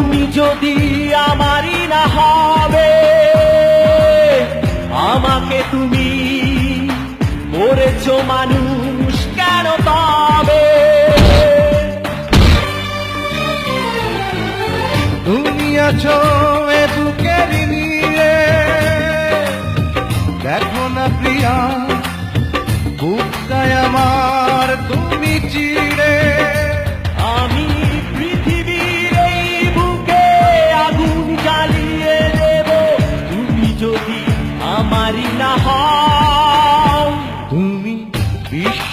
তুমি যদি আমারই না হবে, আমাকে তুমি করেছ মানুষ কেন তবে তুমি আছো এ দেখো না প্রিয়া, বুকটায় আমার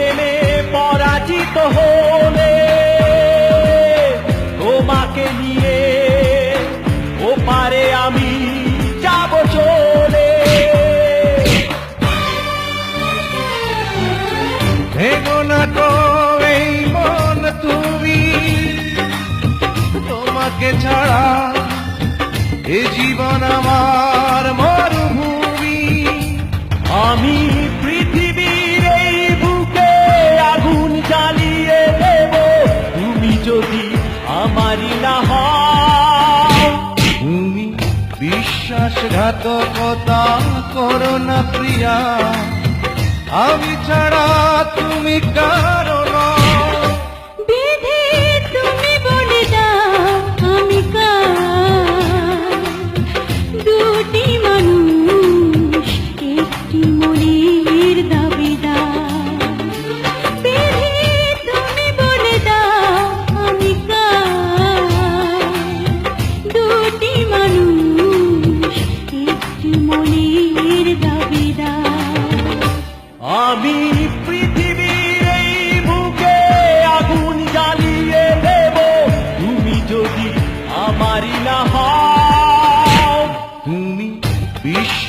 প্রেমে পরাজিত হলে তোমাকে নিয়ে ওপারে আমি যাব চলে। তুমি, তোমাকে ছাড়া এ জীবন আমার মরুভূমি যদি আমারই না তুমি বিশ্বাসঘাতকতা করো না প্রিয়া। আমি ছাড়া তুমি কারণ